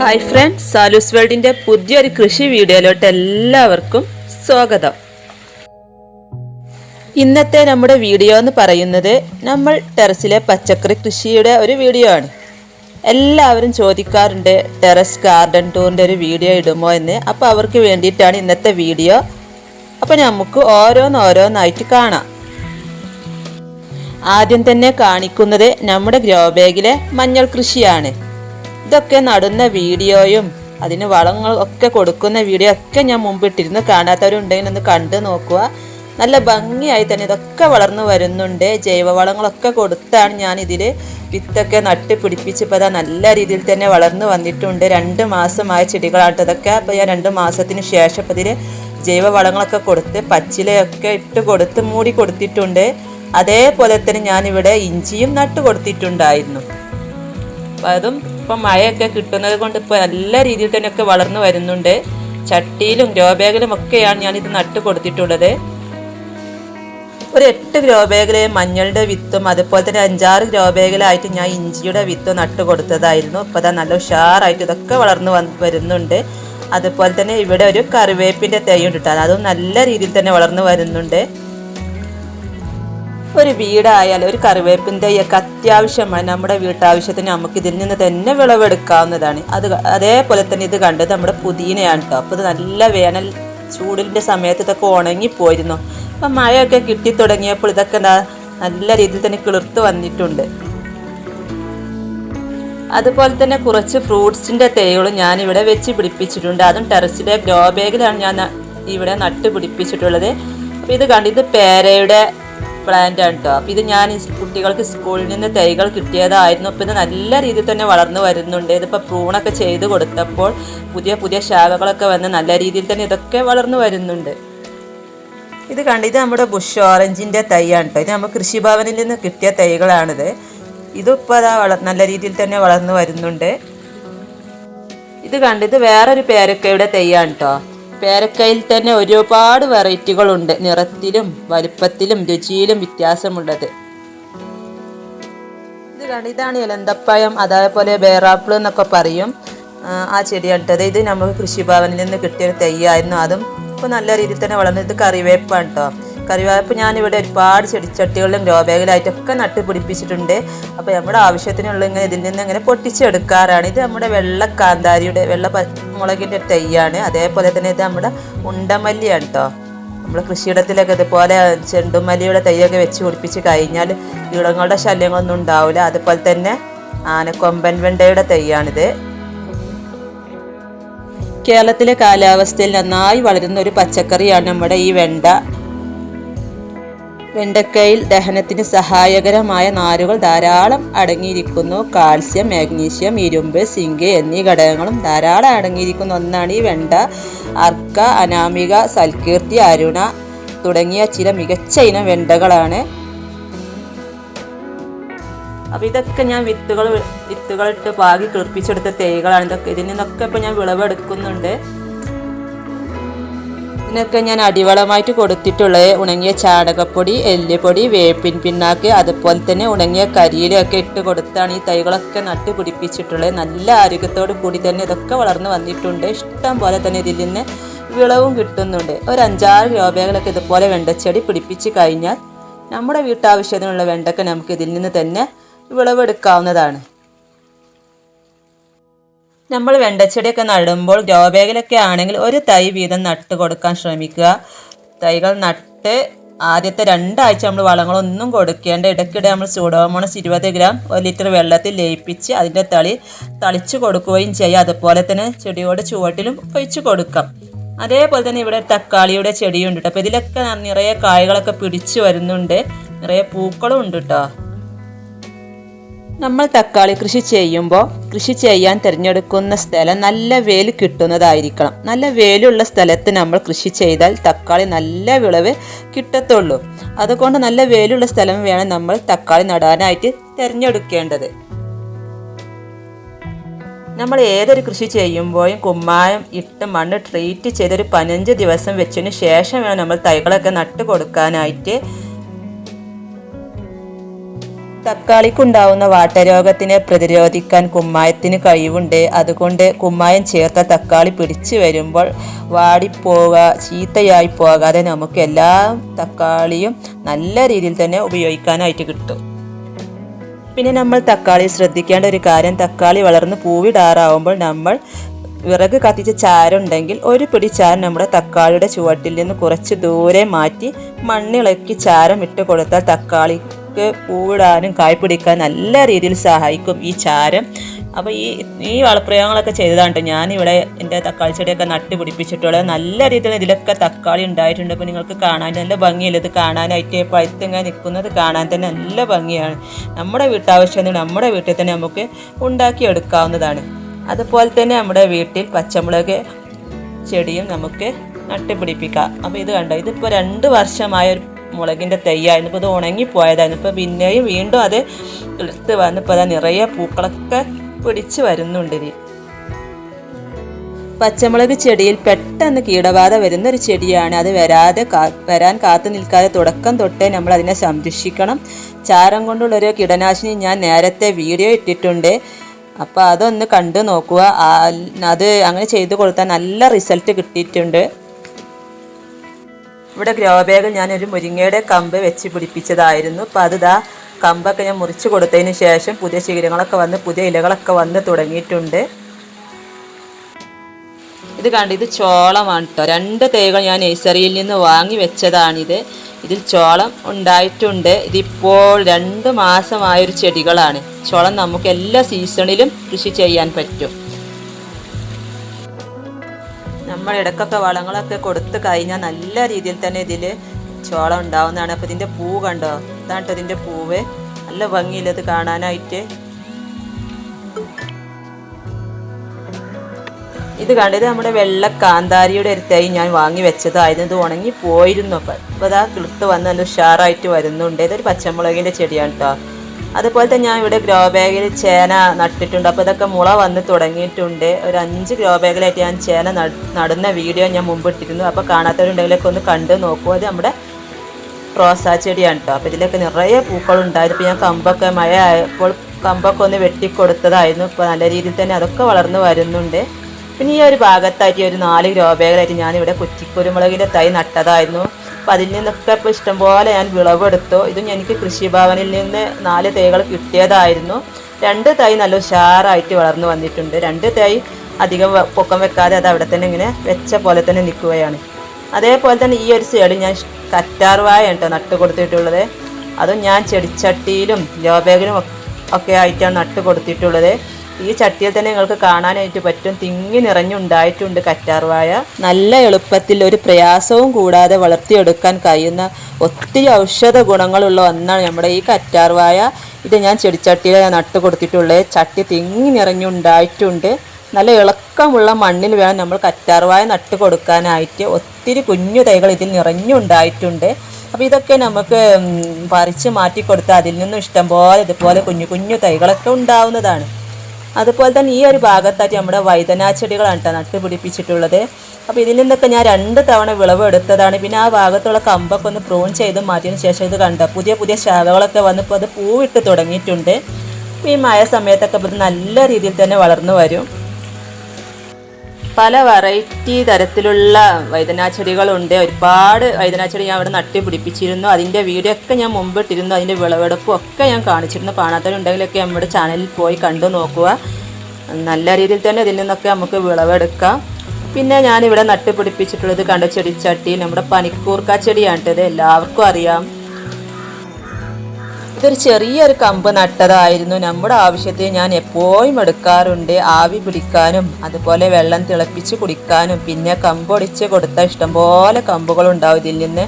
Hi friends സാലൂസ് വേൾഡിന്റെ പുതിയൊരു കൃഷി വീഡിയോയിലോട്ട് എല്ലാവർക്കും സ്വാഗതം. ഇന്നത്തെ നമ്മുടെ വീഡിയോ എന്ന് പറയുന്നത് നമ്മൾ ടെറസിലെ പച്ചക്കറി കൃഷിയുടെ ഒരു വീഡിയോ ആണ്. എല്ലാവരും ചോദിക്കാറുണ്ട് ടെറസ് ഗാർഡൻ ടൂറിന്റെ ഒരു വീഡിയോ ഇടുമോ എന്ന്? അപ്പോൾ അവർക്ക് വേണ്ടിയിട്ടാണ് ഇന്നത്തെ വീഡിയോ. അപ്പോൾ നമുക്ക് ഓരോന്നോരോന്നായിട്ട് കാണാം. ആദ്യം തന്നെ കാണിക്കുന്നത് നമ്മുടെ ഗ്രോ ബാഗിലെ മഞ്ഞൾ കൃഷിയാണ്. ഇതൊക്കെ നടുന്ന വീഡിയോയും അതിന് വളങ്ങൾ ഒക്കെ കൊടുക്കുന്ന വീഡിയോ ഒക്കെ ഞാൻ മുമ്പ് ഇട്ടിരുന്നു കാണാത്തവരുണ്ടെങ്കിൽ ഒന്ന് കണ്ടു നോക്കുക. നല്ല ഭംഗിയായി തന്നെ ഇതൊക്കെ വളർന്നു വരുന്നുണ്ട്. ജൈവവളങ്ങളൊക്കെ കൊടുത്താണ് ഞാൻ ഇതിൽ വിത്തൊക്കെ നട്ട് പിടിപ്പിച്ചപ്പോൾ അതാ നല്ല രീതിയിൽ തന്നെ വളർന്നു വന്നിട്ടുണ്ട്. രണ്ട് മാസമായ ചെടികളാണ് ഇതൊക്കെ. അപ്പോൾ ഞാൻ രണ്ട് മാസത്തിന് ശേഷം ഇപ്പോൾ ഇതിൽ ജൈവവളങ്ങളൊക്കെ കൊടുത്ത് പച്ചിലയൊക്കെ ഇട്ട് കൊടുത്ത് മൂടി കൊടുത്തിട്ടുണ്ട്. അതേപോലെ തന്നെ ഞാനിവിടെ ഇഞ്ചിയും നട്ട് കൊടുത്തിട്ടുണ്ടായിരുന്നു. അപ്പം അതും ഇപ്പം മഴയൊക്കെ കിട്ടുന്നത് കൊണ്ട് ഇപ്പോൾ നല്ല രീതിയിൽ തന്നെയൊക്കെ വളർന്നു വരുന്നുണ്ട്. ചട്ടിയിലും ഗ്രോ ബാഗിലും ഒക്കെയാണ് ഞാനിത് നട്ട് കൊടുത്തിട്ടുള്ളത്. ഒരു എട്ട് ഗ്രോ ബാഗിൽ മഞ്ഞളുടെ വിത്തും അതുപോലെ തന്നെ അഞ്ചാറ് ഗ്രോ ബാഗിലായിട്ട് ഞാൻ ഇഞ്ചിയുടെ വിത്ത് നട്ട് കൊടുത്തതായിരുന്നു. ഇപ്പോൾ അതാ നല്ല ഉഷാറായിട്ട് ഇതൊക്കെ വളർന്നു വരുന്നുണ്ട്. അതുപോലെ തന്നെ ഇവിടെ ഒരു കറിവേപ്പിന്റെ തൈ ഉണ്ട് അതും നല്ല രീതിയിൽ തന്നെ വളർന്നു വരുന്നുണ്ട്. ഒരു വീടായാലും ഒരു കറിവേപ്പിന്റെ ഒക്കെ അത്യാവശ്യമാണ് നമ്മുടെ വീട്ടാവശ്യത്തിന് നമുക്ക് ഇതിൽ നിന്ന് തന്നെ വിളവെടുക്കാവുന്നതാണ്. അത് അതേപോലെ തന്നെ ഇത് കണ്ടത് നമ്മുടെ പുതിനയാണ് കേട്ടോ അപ്പോൾ ഇത് നല്ല വേനൽ ചൂടിന്റെ സമയത്ത് ഇതൊക്കെ ഉണങ്ങിപ്പോയിരുന്നു. അപ്പം മഴയൊക്കെ കിട്ടി തുടങ്ങിയപ്പോൾ ഇതൊക്കെ എന്താ നല്ല രീതിയിൽ തന്നെ കിളിർത്ത് വന്നിട്ടുണ്ട്. അതുപോലെ തന്നെ കുറച്ച് ഫ്രൂട്ട്സിന്റെ തൈകളും ഞാനിവിടെ വെച്ച് പിടിപ്പിച്ചിട്ടുണ്ട്. അതും ടെറസിലെ ഗ്രോ ബാഗിലാണ് ഞാൻ ഇവിടെ നട്ട് പിടിപ്പിച്ചിട്ടുള്ളത്. അപ്പോൾ ഇത് കണ്ട് ഇത് പേരയുടെ പ്ലാന്റ് ആണ് കേട്ടോ അപ്പോൾ ഇത് ഞാൻ കുട്ടികൾക്ക് സ്കൂളിൽ നിന്ന് തൈകൾ കിട്ടിയതായിരുന്നു. അപ്പോൾ ഇത് നല്ല രീതിയിൽ തന്നെ വളർന്നു വരുന്നുണ്ട്. ഇതിപ്പോൾ പ്രൂണൊക്കെ ചെയ്ത് കൊടുത്തപ്പോൾ പുതിയ പുതിയ ശാഖകളൊക്കെ വന്ന് നല്ല രീതിയിൽ തന്നെ ഇതൊക്കെ വളർന്നു വരുന്നുണ്ട്. ഇത് കണ്ട് ഇത് നമ്മുടെ ബുഷ് ഓറഞ്ചിന്റെ തൈയാണ് കേട്ടോ ഇത് നമ്മൾ കൃഷിഭവനിൽ നിന്ന് കിട്ടിയ തൈകളാണിത്. ഇതിപ്പോൾ അതാ വള നല്ല രീതിയിൽ തന്നെ വളർന്നു വരുന്നുണ്ട്. ഇത് കണ്ട് ഇത് വേറൊരു പേരക്കയുടെ തൈയാണ് കേട്ടോ പേരക്കയിൽ തന്നെ ഒരുപാട് വെറൈറ്റികളുണ്ട്. നിറത്തിലും വലുപ്പത്തിലും രുചിയിലും വ്യത്യാസമുള്ളത്. ഇത് കണിതാണ് ഇലന്തപ്പഴം അതേപോലെ ബേറാപ്പിൾ എന്നൊക്കെ പറയും. ആ, ചെടിയാണ് ഇത് നമുക്ക് കൃഷിഭവനിൽ നിന്ന് കിട്ടിയ തെയ്യായിരുന്നു അതും ഇപ്പോൾ നല്ല രീതിയിൽ തന്നെ വളർന്നത് കറിവേപ്പാണ് കേട്ടോ കറിവേപ്പ് ഞാനിവിടെ ഒരുപാട് ചെടിച്ചട്ടികളിലും രോബേകളായിട്ടൊക്കെ നട്ട് പിടിപ്പിച്ചിട്ടുണ്ട് അപ്പോൾ നമ്മുടെ ആവശ്യത്തിനുള്ള ഇങ്ങനെ ഇതിൽ നിന്ന് ഇങ്ങനെ പൊട്ടിച്ചെടുക്കാറാണ്. ഇത് നമ്മുടെ വെള്ള കാന്താരിയുടെ വെള്ള മുളകിന്റെ തൈയാണ്. അതേപോലെ തന്നെ ഇത് നമ്മുടെ ഉണ്ടമല്ലിയാണ് കേട്ടോ നമ്മുടെ കൃഷിയിടത്തിലൊക്കെ ഇതുപോലെ ചെണ്ടുമല്ലിയുടെ തൈയൊക്കെ വെച്ച് പിടിപ്പിച്ച് കഴിഞ്ഞാൽ കീടങ്ങളുടെ ശല്യങ്ങളൊന്നും ഉണ്ടാവില്ല അതുപോലെ തന്നെ ആനക്കൊമ്പൻ വെണ്ടയുടെ തൈയാണിത്. കേരളത്തിലെ കാലാവസ്ഥയിൽ നന്നായി വളരുന്ന ഒരു പച്ചക്കറിയാണ് നമ്മുടെ ഈ വെണ്ട. വെണ്ടക്കയിൽ ദഹനത്തിന് സഹായകരമായ നാരുകൾ ധാരാളം അടങ്ങിയിരിക്കുന്നു. കാൽസ്യം മാഗ്നീഷ്യം ഇരുമ്പ് സിങ്ക് എന്നീ ഘടകങ്ങളും ധാരാളം അടങ്ങിയിരിക്കുന്ന. ഒന്നാണ് ഈ വെണ്ട അർക്ക അനാമിക സൽകീർത്തി അരുണ തുടങ്ങിയ ചില മികച്ച ഇനം വെണ്ടകളാണ്. അപ്പം ഇതൊക്കെ ഞാൻ വിത്തുകൾ വിത്തുകളിട്ട് പാകി കിളിപ്പിച്ചെടുത്ത തൈകളാണ് ഇതൊക്കെ ഇതിൽ നിന്നൊക്കെ ഇപ്പോൾ ഞാൻ വിളവെടുക്കുന്നുണ്ട്. ഇതിനൊക്കെ ഞാൻ അടിവളമായിട്ട് കൊടുത്തിട്ടുള്ളത്. ഉണങ്ങിയ ചാണകപ്പൊടി എല്ലുപൊടി വേപ്പിൻ പിണ്ണാക്ക് അതുപോലെ തന്നെ ഉണങ്ങിയ കരിയിലൊക്കെ ഇട്ട് കൊടുത്താണ് ഈ തൈകളൊക്കെ നട്ട് പിടിപ്പിച്ചിട്ടുള്ളത്. നല്ല ആരോഗ്യത്തോടു കൂടി തന്നെ ഇതൊക്കെ വളർന്നു വന്നിട്ടുണ്ട്. ഇഷ്ടം പോലെ തന്നെ ഇതിൽ നിന്ന് വിളവും കിട്ടുന്നുണ്ട്. ഒരു അഞ്ചാറ് രൂപകളൊക്കെ ഇതുപോലെ വെണ്ടച്ചെടി പിടിപ്പിച്ച് കഴിഞ്ഞാൽ നമ്മുടെ വീട്ടാവശ്യത്തിനുള്ള വെണ്ടക്ക നമുക്ക് ഇതിൽ നിന്ന് തന്നെ വിളവെടുക്കാവുന്നതാണ്. നമ്മൾ വെണ്ടച്ചെടിയൊക്കെ നടുമ്പോൾ ഗ്രോ ബാഗിലൊക്കെ ആണെങ്കിൽ ഒരു തൈ വീതം നട്ട് കൊടുക്കാൻ ശ്രമിക്കുക. തൈകൾ നട്ട് ആദ്യത്തെ രണ്ടാഴ്ച നമ്മൾ വളങ്ങളൊന്നും കൊടുക്കേണ്ട. ഇടയ്ക്കിടെ നമ്മൾ സൂഡോമോണസ് ഇരുപത് ഗ്രാം ഒരു ലിറ്റർ വെള്ളത്തിൽ ലയിപ്പിച്ച് അതിന്റെ തളി തളിച്ചു കൊടുക്കുകയും ചെയ്യുക അതുപോലെ തന്നെ ചെടിയുടെ ചുവട്ടിലും ഒഴിച്ച് കൊടുക്കാം. അതേപോലെ തന്നെ ഇവിടെ തക്കാളിയുടെ ചെടിയുണ്ട് കേട്ടോ. അപ്പോൾ ഇതിലൊക്കെ നിറയെ കായ്കളൊക്കെ പിടിച്ചു വരുന്നുണ്ട്. നിറയെ പൂക്കളും ഉണ്ട് കേട്ടോ. നമ്മൾ തക്കാളി കൃഷി ചെയ്യുമ്പോൾ കൃഷി ചെയ്യാൻ തിരഞ്ഞെടുക്കുന്ന സ്ഥലം നല്ല വേൽ കിട്ടുന്നതായിരിക്കണം. നല്ല വേലുള്ള സ്ഥലത്ത് നമ്മൾ കൃഷി ചെയ്താൽ തക്കാളി നല്ല വിളവ് കിട്ടത്തുള്ളൂ. അതുകൊണ്ട് നല്ല വേലുള്ള സ്ഥലം വേണം നമ്മൾ തക്കാളി നടാനായിട്ട് തിരഞ്ഞെടുക്കേണ്ടത്. നമ്മൾ ഏതൊരു കൃഷി ചെയ്യുമ്പോഴും കുമ്മായം ഇട്ട് മണ്ണ് ട്രീറ്റ് ചെയ്തൊരു പതിനഞ്ച് ദിവസം വെച്ചതിന് ശേഷം വേണം നമ്മൾ തൈകളൊക്കെ നട്ട് കൊടുക്കാനായിട്ട് തക്കാളിക്കുണ്ടാവുന്ന വാട്ടരോഗത്തിനെ പ്രതിരോധിക്കാൻ കുമ്മായത്തിന് കഴിവുണ്ട്. അതുകൊണ്ട് കുമ്മായം ചേർത്ത തക്കാളി പിടിച്ചു വരുമ്പോൾ വാടിപ്പോവുക ചീത്തയായി പോകാതെ നമുക്ക് എല്ലാ തക്കാളിയും നല്ല രീതിയിൽ തന്നെ ഉപയോഗിക്കാനായിട്ട് കിട്ടും. പിന്നെ നമ്മൾ തക്കാളി ശ്രദ്ധിക്കേണ്ട ഒരു കാര്യം തക്കാളി വളർന്ന് പൂവിടാറാവുമ്പോൾ നമ്മൾ വിറക് കത്തിച്ച ചാരുണ്ടെങ്കിൽ ഒരു പിടി ചാരം നമ്മുടെ തക്കാളിയുടെ ചുവട്ടിൽ നിന്ന് കുറച്ച് ദൂരെ മാറ്റി മണ്ണിളക്കി ചാരം ഇട്ട് കൊടുത്താൽ തക്കാളിക്ക് പൂവിടാനും കായ്പിടിക്കാൻ നല്ല രീതിയിൽ സഹായിക്കും ഈ ചാരം. അപ്പോൾ ഈ ഈ വളപ്രയോഗങ്ങളൊക്കെ ചെയ്തതാണ് ഞാനിവിടെ എന്റെ തക്കാളി ചെടിയൊക്കെ നട്ട് പിടിപ്പിച്ചിട്ടുള്ളത്. നല്ല രീതിയിൽ ഇതിലൊക്കെ തക്കാളി ഉണ്ടായിട്ടുണ്ട്. അപ്പോൾ നിങ്ങൾക്ക് കാണാൻ നല്ല ഭംഗിയല്ല? ഇത് കാണാനായിട്ട് പഴുത്തിങ്ങനെ നിൽക്കുന്നത് കാണാൻ തന്നെ നല്ല ഭംഗിയാണ്. നമ്മുടെ വീട്ടാവശ്യത്തിന് നമ്മുടെ വീട്ടിൽ തന്നെ നമുക്ക് ഉണ്ടാക്കിയെടുക്കാവുന്നതാണ്. അതുപോലെ തന്നെ നമ്മുടെ വീട്ടിൽ പച്ചമുളക് ചെടിയും നമുക്ക് നട്ടുപിടിപ്പിക്കാം അപ്പോൾ ഇത് കണ്ടോ? ഇതിപ്പോൾ രണ്ട് വർഷമായ ഒരു മുളകിന്റെ തൈയായിരുന്നു ഇപ്പോൾ ഇത് ഉണങ്ങിപ്പോയതായിരുന്നു ഇപ്പോൾ പിന്നെയും വീണ്ടും അത് എടുത്ത് വന്നിപ്പോൾ അതാ നിറയെ പൂക്കളൊക്കെ പിടിച്ച് വരുന്നുണ്ട് ഇനി. പച്ചമുളക് ചെടിയിൽ പെട്ടെന്ന് കീടബാധ വരുന്ന ഒരു ചെടിയാണ്. അത് വരാതെ വരാൻ കാത്തു നിൽക്കാതെ തുടക്കം തൊട്ടേ നമ്മൾ അതിനെ സംരക്ഷിക്കണം. ചാരം കൊണ്ടുള്ളൊരു കീടനാശിനി ഞാൻ നേരത്തെ വീഡിയോ ഇട്ടിട്ടുണ്ട്. അപ്പോൾ അതൊന്ന് കണ്ടു നോക്കുക. അത് അങ്ങനെ ചെയ്തു കൊടുത്താൽ നല്ല റിസൾട്ട് കിട്ടിയിട്ടുണ്ട്. ഇവിടെ ഗ്രോ ബാഗിൽ ഞാനൊരു മുരിങ്ങയുടെ കമ്പ് വെച്ച് പിടിപ്പിച്ചതായിരുന്നു. അപ്പോൾ അത് ഇതാ കമ്പൊക്കെ ഞാൻ മുറിച്ച് കൊടുത്തതിന് ശേഷം പുതിയ ശിഖരങ്ങളൊക്കെ വന്ന് പുതിയ ഇലകളൊക്കെ വന്ന് തുടങ്ങിയിട്ടുണ്ട്. ഇത് കണ്ട് ഇത് ചോളമാണ് കേട്ടോ രണ്ട് തൈകൾ ഞാൻ നഴ്സറിയിൽ നിന്ന് വാങ്ങി വെച്ചതാണിത്. ഇതിൽ ചോളം ഉണ്ടായിട്ടുണ്ട്. ഇതിപ്പോൾ രണ്ട് മാസമായൊരു ചെടികളാണ്. ചോളം നമുക്ക് എല്ലാ സീസണിലും കൃഷി ചെയ്യാൻ പറ്റും. നമ്മൾ ഇടയ്ക്കൊക്കെ വളങ്ങളൊക്കെ കൊടുത്ത് കഴിഞ്ഞാൽ നല്ല രീതിയിൽ തന്നെ ഇതിൽ ചോളം ഉണ്ടാവുന്നതാണ്. അപ്പോൾ ഇതിന്റെ പൂ കണ്ടോ? ഇതാണ് ട്ടോ ഇതിന്റെ പൂവ്. നല്ല ഭംഗിയില്ലത് കാണാനായിട്ട്. ഇത് കണ്ടത് നമ്മുടെ വെള്ള കാന്താരിയുടെ ഒരു ഞാൻ വാങ്ങി വെച്ചതായിരുന്നു. ഇത് ഉണങ്ങി പോയിരുന്നു അപ്പം അപ്പോൾ അതാ കിളുത്ത് വന്ന് നല്ല ഉഷാറായിട്ട് വരുന്നുണ്ട്. ഇതൊരു പച്ചമുളകിന്റെ ചെടിയാണ് കേട്ടോ അതുപോലെ തന്നെ ഞാൻ ഇവിടെ ഗ്രോ ബാഗിൽ ചേന നട്ടിട്ടുണ്ട്. അപ്പോൾ ഇതൊക്കെ മുള വന്ന് തുടങ്ങിയിട്ടുണ്ട്. ഒരു അഞ്ച് ഗ്രോ ബാഗിലായിട്ട് ഞാൻ ചേന നടുന്ന വീഡിയോ ഞാൻ മുമ്പ് ഇട്ടിരുന്നു. അപ്പോൾ കാണാത്തവരുണ്ടെങ്കിലൊക്കെ ഒന്ന് കണ്ട് നോക്കൂ. അത് നമ്മുടെ റോസാ ചെടിയാണ് കേട്ടോ. അപ്പോൾ ഇതിലൊക്കെ നിറയെ പൂക്കളുണ്ടായിരുന്നു. ഇപ്പോൾ ഞാൻ കമ്പൊക്കെ മഴ ആയപ്പോൾ കമ്പൊക്കെ ഒന്ന് വെട്ടിക്കൊടുത്തതായിരുന്നു. ഇപ്പോൾ നല്ല രീതിയിൽ തന്നെ അതൊക്കെ വളർന്ന് വരുന്നുണ്ട്. പിന്നെ ഈ ഒരു ഭാഗത്തായിട്ട് ഒരു നാല് ഗ്രോ ബാഗിലായിട്ട് ഞാനിവിടെ കുറ്റിക്കുരുമുളകിന്റെ തൈ നട്ടതായിരുന്നു. അപ്പോൾ അതിൽ നിന്നൊക്കെ ഇപ്പോൾ ഇഷ്ടംപോലെ ഞാൻ വിളവെടുത്തു. ഇതും എനിക്ക് കൃഷിഭവനിൽ നിന്ന് നാല് തൈകൾ കിട്ടിയതായിരുന്നു. രണ്ട് തൈ നല്ല ഉഷാറായിട്ട് വളർന്നു വന്നിട്ടുണ്ട്. രണ്ട് തൈ അധികം പൊക്കം വെക്കാതെ അത് അവിടെ തന്നെ ഇങ്ങനെ വെച്ച പോലെ തന്നെ നിൽക്കുകയാണ്. അതേപോലെ തന്നെ ഈ ഒരു സൈഡ് ഞാൻ കറ്റാർവായ കേട്ടോ നട്ട് കൊടുത്തിട്ടുള്ളത്. അതും ഞാൻ ചെടിച്ചട്ടിയിലും ജോബേഗിലും ഒക്കെ ആയിട്ടാണ് നട്ട് കൊടുത്തിട്ടുള്ളത്. ഈ ചട്ടിയിൽ തന്നെ നിങ്ങൾക്ക് കാണാനായിട്ട് പറ്റും. തിങ്ങി നിറഞ്ഞുണ്ടായിട്ടുണ്ട് കറ്റാർവായ നല്ല എളുപ്പത്തിൽ ഒരു പ്രയാസവും കൂടാതെ വളർത്തിയെടുക്കാൻ കഴിയുന്ന ഒത്തിരി ഔഷധ ഗുണങ്ങളുള്ള ഒന്നാണ് നമ്മുടെ ഈ കറ്റാർവായ ഇത് ഞാൻ ചെടിച്ചട്ടിയിൽ നട്ട് കൊടുത്തിട്ടുള്ളത് ചട്ടി തിങ്ങി നിറഞ്ഞുണ്ടായിട്ടുണ്ട്. നല്ല ഇളക്കമുള്ള മണ്ണിൽ വേണം നമ്മൾ കറ്റാർവായ നട്ട് കൊടുക്കാനായിട്ട്. ഒത്തിരി കുഞ്ഞു തൈകൾ ഇതിൽ നിറഞ്ഞുണ്ടായിട്ടുണ്ട്. അപ്പോൾ ഇതൊക്കെ നമുക്ക് പറിച്ച് മാറ്റി കൊടുത്താൽ അതിൽ നിന്നും ഇഷ്ടംപോലെ ഇതുപോലെ കുഞ്ഞു കുഞ്ഞു തൈകളൊക്കെ ഉണ്ടാവുന്നതാണ്. അതുപോലെ തന്നെ ഈ ഒരു ഭാഗത്തായിട്ട് നമ്മുടെ വൈദനാ ചെടികളാണ് കേട്ടോ നട്ട് പിടിപ്പിച്ചിട്ടുള്ളത്. അപ്പോൾ ഇതിൽ നിന്നൊക്കെ ഞാൻ രണ്ട് തവണ വിളവ് എടുത്തതാണ്. പിന്നെ ആ ഭാഗത്തുള്ള കമ്പൊക്കെ ഒന്ന് പ്രൂൺ ചെയ്ത് മാറ്റിയതിന് ശേഷം ഇത് കണ്ട. പുതിയ പുതിയ ശാഖകളൊക്കെ വന്നപ്പോൾ അത് പൂവിട്ട് തുടങ്ങിയിട്ടുണ്ട്. ഈ മഴ സമയത്തൊക്കെ ഇത് നല്ല രീതിയിൽ തന്നെ വളർന്നു വരും. പല വെറൈറ്റി തരത്തിലുള്ള വൈദനാ ചെടികളുണ്ട് ഒരുപാട് വൈദനാ ചെടി ഞാൻ അവിടെ നട്ടി പിടിപ്പിച്ചിരുന്നു. അതിന്റെ വീഡിയോ ഒക്കെ ഞാൻ മുമ്പ് ഇട്ടിരുന്നു അതിന്റെ വിളവെടുപ്പും ഒക്കെ ഞാൻ കാണിച്ചിരുന്നു. കാണാത്തവരുണ്ടെങ്കിലൊക്കെ നമ്മുടെ ചാനലിൽ പോയി കണ്ടു നോക്കുക. നല്ല രീതിയിൽ തന്നെ ഇതിൽ നിന്നൊക്കെ നമുക്ക് വിളവെടുക്കാം. പിന്നെ ഞാനിവിടെ നട്ടുപിടിപ്പിച്ചിട്ടുള്ളത് കണ്ട ചെടിച്ചട്ടി. നമ്മുടെ പനിക്കൂർക്ക ചെടിയാണ് ഇത്. എല്ലാവർക്കും അറിയാം. ഇതൊരു ചെറിയൊരു കമ്പ് നട്ടതായിരുന്നു. നമ്മുടെ ആവശ്യത്തിന് ഞാൻ എപ്പോഴും എടുക്കാറുണ്ട്. ആവി പിടിക്കാനും അതുപോലെ വെള്ളം തിളപ്പിച്ച് കുടിക്കാനും പിന്നെ കമ്പൊടിച്ച് കൊടുത്താൽ ഇഷ്ടംപോലെ കമ്പുകളുണ്ടാവും ഇതിൽ നിന്ന്.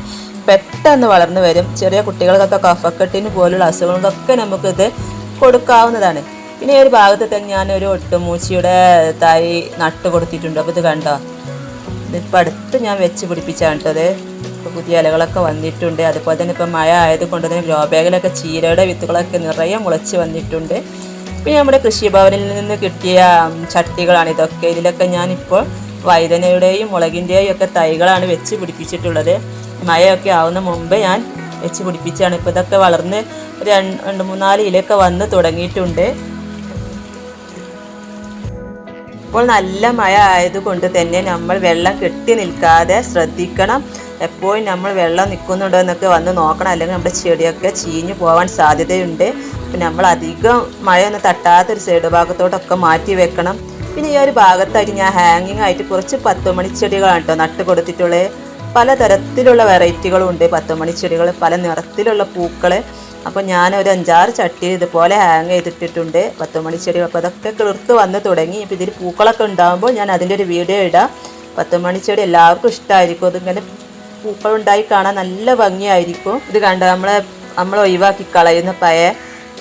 പെട്ടെന്ന് വളർന്നു വരും. ചെറിയ കുട്ടികൾക്കൊക്കെ കഫക്കെട്ടിന് പോലുള്ള അസുഖങ്ങൾക്കൊക്കെ നമുക്കിത് കൊടുക്കാവുന്നതാണ്. പിന്നെ ഒരു ഭാഗത്ത് തന്നെ ഞാനൊരു ഒട്ടുമൂച്ചിയുടെ തൈ നട്ട് കൊടുത്തിട്ടുണ്ട് അപ്പോൾ ഇത് കണ്ടോ? ഇതിപ്പോൾ അടുത്ത് ഞാൻ വെച്ച് പിടിപ്പിച്ചാണ് കേട്ടത്. ഇപ്പോൾ പുതിയ ഇലകളൊക്കെ വന്നിട്ടുണ്ട്. അതുപോലെ തന്നെ ഇപ്പോൾ മഴ ആയതുകൊണ്ട് തന്നെ ഗ്രോ ബാഗിലൊക്കെ ചീരയുടെ വിത്തുകളൊക്കെ നിറയെ മുളച്ച് വന്നിട്ടുണ്ട്. പിന്നെ നമ്മുടെ കൃഷിഭവനിൽ നിന്ന് കിട്ടിയ ചട്ടികളാണ് ഇതൊക്കെ. ഇതിലൊക്കെ ഞാനിപ്പോൾ വൈദനയുടെയും മുളകിന്റെയും ഒക്കെ തൈകളാണ് വെച്ച് പിടിപ്പിച്ചിട്ടുള്ളത്. മഴയൊക്കെ ആവുന്ന മുമ്പ് ഞാൻ വെച്ച് പിടിപ്പിച്ചാണ്. ഇപ്പോൾ ഇതൊക്കെ വളർന്ന് രണ്ട് രണ്ട് മൂന്നാൽ ഇലയൊക്കെ വന്ന് തുടങ്ങിയിട്ടുണ്ട്. ഇപ്പോൾ നല്ല മഴ ആയതുകൊണ്ട് തന്നെ നമ്മൾ വെള്ളം കെട്ടി നിൽക്കാതെ ശ്രദ്ധിക്കണം. എപ്പോഴും നമ്മൾ വെള്ളം നിൽക്കുന്നുണ്ടോ എന്നൊക്കെ വന്ന് നോക്കണം. അല്ലെങ്കിൽ നമ്മുടെ ചെടിയൊക്കെ ചീഞ്ഞു പോകാൻ സാധ്യതയുണ്ട്. പിന്നെ നമ്മൾ അധികം മഴയൊന്നും തട്ടാത്ത ഒരു സൈഡ് ഭാഗത്തോട്ടൊക്കെ മാറ്റി വെക്കണം. പിന്നെ ഈ ഒരു ഭാഗത്തായിട്ട് ഞാൻ ഹാങ്ങിങ് ആയിട്ട് കുറച്ച് പത്ത് മണി ചെടികളാണ് കേട്ടോ നട്ട് കൊടുത്തിട്ടുള്ളത്. പലതരത്തിലുള്ള വെറൈറ്റികളും ഉണ്ട് പത്ത് മണി ചെടികൾ പല നിറത്തിലുള്ള പൂക്കൾ അപ്പോൾ ഞാൻ ഒരു അഞ്ചാറ് ചട്ടി ഇതുപോലെ ഹാങ് ചെയ്തിട്ടിട്ടുണ്ട്. പത്ത് മണി ചെടികൾ അപ്പോൾ അതൊക്കെ കിളിർത്ത് വന്ന് തുടങ്ങി. ഇപ്പോൾ ഇതിൽ പൂക്കളൊക്കെ ഉണ്ടാകുമ്പോൾ ഞാൻ അതിന്റെ ഒരു വീഡിയോ ഇടാം. പത്ത് മണി ചെടി എല്ലാവർക്കും ഇഷ്ടമായിരിക്കും അതിങ്ങനെ പൂക്കളുണ്ടായി കാണാൻ നല്ല ഭംഗിയായിരിക്കും. ഇത് കണ്ട? നമ്മളെ നമ്മൾ ഒഴിവാക്കി കളയുന്ന പഴയ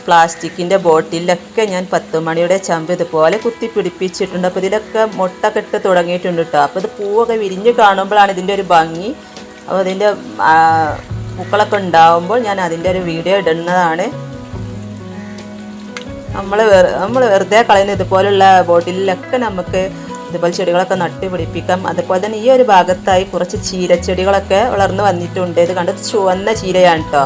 പ്ലാസ്റ്റിക്കിന്റെ ബോട്ടിലൊക്കെ ഞാൻ പത്ത് മണിയുടെ ചമ്പ് ഇതുപോലെ കുത്തി പിടിപ്പിച്ചിട്ടുണ്ട്. അപ്പോൾ ഇതിലൊക്കെ മുട്ടൊക്കെ കെട്ട് തുടങ്ങിയിട്ടുണ്ട് കേട്ടോ അപ്പോൾ ഇത് പൂവൊക്കെ വിരിഞ്ഞ് കാണുമ്പോഴാണ് ഇതിന്റെ ഒരു ഭംഗി. അപ്പോൾ ഇതിന്റെ ആ, പൂക്കളൊക്കെ ഉണ്ടാവുമ്പോൾ ഞാൻ അതിന്റെ ഒരു വീഡിയോ ഇടുന്നതാണ്. നമ്മൾ നമ്മൾ വെറുതെ കളയുന്ന ഇതുപോലുള്ള ബോട്ടിലൊക്കെ നമുക്ക് ഇതുപോലെ ചെടികളൊക്കെ നട്ട് പിടിപ്പിക്കാം. അതുപോലെ തന്നെ ഈ ഒരു ഭാഗത്തായി കുറച്ച് ചീരച്ചെടികളൊക്കെ വളർന്നു വന്നിട്ടുണ്ട്. ഇത് കണ്ടത് ചുവന്ന ചീരയാണ് കേട്ടോ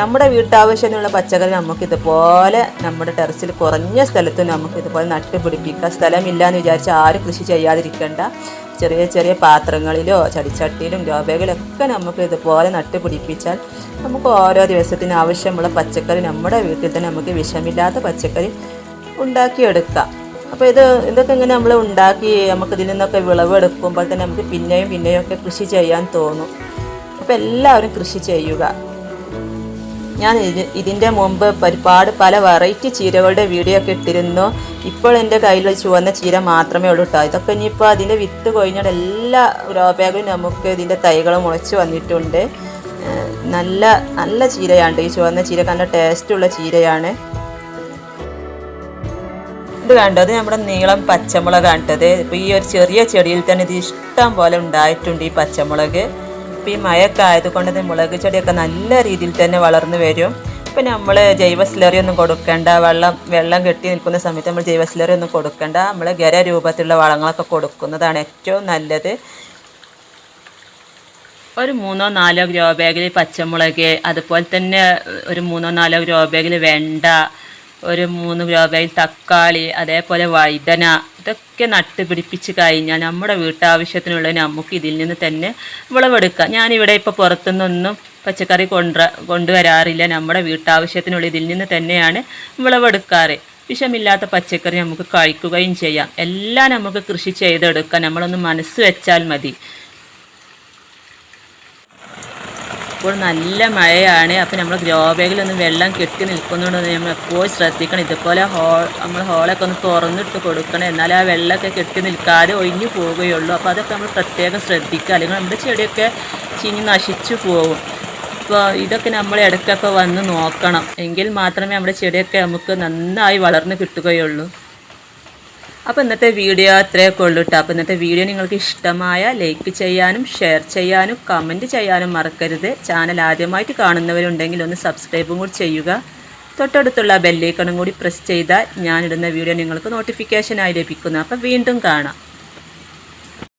നമ്മുടെ വീട്ടാവശ്യത്തിനുള്ള പച്ചക്കറി നമുക്ക് ഇതുപോലെ നമ്മുടെ ടെറസിൽ കുറഞ്ഞ സ്ഥലത്ത് നമുക്ക് ഇതുപോലെ പിടിപ്പിക്കാം. സ്ഥലമില്ല എന്ന് വിചാരിച്ച് ആരും കൃഷി ചെയ്യാതിരിക്കേണ്ട. ചെറിയ ചെറിയ പാത്രങ്ങളിലോ ചടിച്ചട്ടിയിലും ഗ്രോബാഗിലൊക്കെ നമുക്ക് ഇതുപോലെ നട്ട് പിടിപ്പിച്ചാൽ നമുക്ക് ഓരോ ദിവസത്തിന് ആവശ്യമുള്ള പച്ചക്കറി നമ്മുടെ വീട്ടിൽ തന്നെ നമുക്ക് വിഷമില്ലാത്ത പച്ചക്കറി ഉണ്ടാക്കിയെടുക്കാം. അപ്പോൾ ഇത് ഇതൊക്കെ ഇങ്ങനെ നമ്മൾ ഉണ്ടാക്കി നമുക്ക് ഇതിൽ നിന്നൊക്കെ വിളവെടുക്കുമ്പോൾ തന്നെ നമുക്ക് പിന്നെയും പിന്നെയും ഒക്കെ കൃഷി ചെയ്യാൻ തോന്നും. അപ്പോൾ എല്ലാവരും കൃഷി ചെയ്യുക. ഞാൻ ഇത് ഇതിന്റെ മുമ്പ് ഒരുപാട് പല വെറൈറ്റി ചീരകളുടെ വീഡിയോ ഒക്കെ ഇട്ടിരുന്നു. ഇപ്പോൾ എന്റെ കയ്യിൽ ചുവന്ന ചീര മാത്രമേ ഉള്ളൂ കേട്ടോ ഇതൊക്കെ ഇനിയിപ്പോൾ അതിന്റെ വിത്ത് കൊഴിഞ്ഞാൽ എല്ലാ ഗ്രോബാഗും നമുക്ക് ഇതിന്റെ തൈകൾ മുളച്ച് വന്നിട്ടുണ്ട്. നല്ല നല്ല ചീരയാണ്. ഈ ചുവന്ന ചീര നല്ല ടേസ്റ്റുള്ള ചീരയാണ്. ഇത് കണ്ടത് നമ്മുടെ നീളം പച്ചമുളക് ഇപ്പോൾ ഇപ്പൊ ഈ ഒരു ചെറിയ ചെടിയിൽ തന്നെ ഇത് ഇഷ്ടം പോലെ ഉണ്ടായിട്ടുണ്ട് ഈ പച്ചമുളക്. ഇപ്പൊ ഈ മഴയൊക്കെ ആയതുകൊണ്ട് തന്നെ മുളക് ചെടിയൊക്കെ നല്ല രീതിയിൽ തന്നെ വളർന്നു വരും. ഇപ്പം നമ്മൾ ജൈവ സ്ലറി ഒന്നും കൊടുക്കേണ്ട വെള്ളം വെള്ളം കെട്ടി നിൽക്കുന്ന സമയത്ത് നമ്മൾ ജൈവ സ്ലറി ഒന്നും കൊടുക്കേണ്ട നമ്മൾ ഗര രൂപത്തിലുള്ള വളങ്ങളൊക്കെ കൊടുക്കുന്നതാണ് ഏറ്റവും നല്ലത്. ഒരു മൂന്നോ നാലോ ഗ്രോ ബാഗിൽ പച്ചമുളക് അതുപോലെ തന്നെ ഒരു മൂന്നോ നാലോ ഗ്രോ ബാഗിൽ വെണ്ട ഒരു മൂന്ന് ഗ്രോ ബാഗിൽ തക്കാളി അതേപോലെ വഴുതന ഇതൊക്കെ നട്ട് പിടിപ്പിച്ച് കഴിഞ്ഞാൽ നമ്മുടെ വീട്ടാവശ്യത്തിനുള്ള നമുക്ക് ഇതിൽ നിന്ന് തന്നെ വിളവെടുക്കാം. ഞാനിവിടെ ഇപ്പോൾ പുറത്തുനിന്നൊന്നും പച്ചക്കറി കൊണ്ട കൊണ്ടുവരാറില്ല. നമ്മുടെ വീട്ടാവശ്യത്തിനുള്ള ഇതിൽ നിന്ന് തന്നെയാണ് വിളവെടുക്കാറ്. വിഷമില്ലാത്ത പച്ചക്കറി നമുക്ക് കഴിക്കുകയും ചെയ്യാം. എല്ലാം നമുക്ക് കൃഷി ചെയ്തെടുക്കാം. നമ്മളൊന്ന് മനസ്സ് വെച്ചാൽ മതി. ഇപ്പോൾ നല്ല മഴയാണ്. അപ്പോൾ നമ്മൾ ഗ്രോ ബാഗിലൊന്നും വെള്ളം കെട്ടി നിൽക്കുന്നുണ്ടെന്ന് നമ്മൾ എപ്പോഴും ശ്രദ്ധിക്കണം. ഇതുപോലെ ഹോൾ നമ്മൾ ഹോളൊക്കെ ഒന്ന് തുറന്നിട്ട് കൊടുക്കണം. എന്നാൽ ആ വെള്ളമൊക്കെ കെട്ടി നിൽക്കാതെ ഒഴിഞ്ഞു പോവുകയുള്ളൂ. അപ്പോൾ അതൊക്കെ നമ്മൾ പ്രത്യേകം ശ്രദ്ധിക്കുക. അല്ലെങ്കിൽ നമ്മുടെ ചെടിയൊക്കെ ചീഞ്ഞ് നശിച്ചു പോകും. അപ്പോൾ ഇതൊക്കെ നമ്മൾ ഇടയ്ക്കൊക്കെ വന്ന് നോക്കണം. എങ്കിൽ മാത്രമേ നമ്മുടെ ചെടിയൊക്കെ നമുക്ക് നന്നായി വളർന്ന് കിട്ടുകയുള്ളൂ. അപ്പോൾ ഇന്നത്തെ വീഡിയോ അത്രയൊക്കെ ഉള്ളൂ കേട്ടോ അപ്പോൾ ഇന്നത്തെ വീഡിയോ നിങ്ങൾക്ക് ഇഷ്ടമായ ലൈക്ക് ചെയ്യാനും ഷെയർ ചെയ്യാനും കമന്റ് ചെയ്യാനും മറക്കരുത്. ചാനൽ ആദ്യമായിട്ട് കാണുന്നവരുണ്ടെങ്കിൽ ഒന്ന് സബ്സ്ക്രൈബും കൂടി ചെയ്യുക. തൊട്ടടുത്തുള്ള ബെല്ലൈക്കണും കൂടി പ്രസ് ചെയ്താൽ ഞാനിടുന്ന വീഡിയോ നിങ്ങൾക്ക് നോട്ടിഫിക്കേഷനായി ലഭിക്കുന്നു. അപ്പോൾ വീണ്ടും കാണാം.